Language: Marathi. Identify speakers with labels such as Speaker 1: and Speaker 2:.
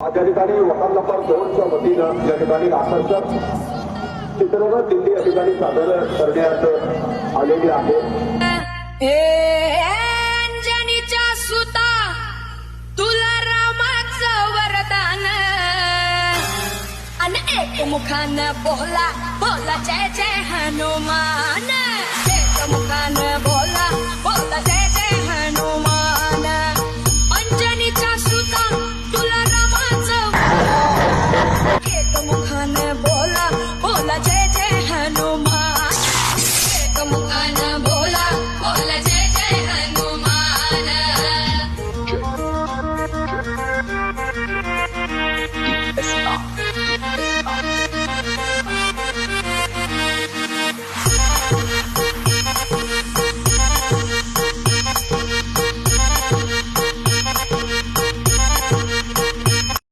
Speaker 1: त्या ठिकाणी वहान नंबर दोनच्या वतीनं या ठिकाणी आकर्षक चित्ररथ दिंडी या ठिकाणी सादर करण्यात आलेली आहे.
Speaker 2: अंजनीच्या सुता तुला रामाचं वरदान. अन एक मुखान बोला बोला जय जय हनुमान.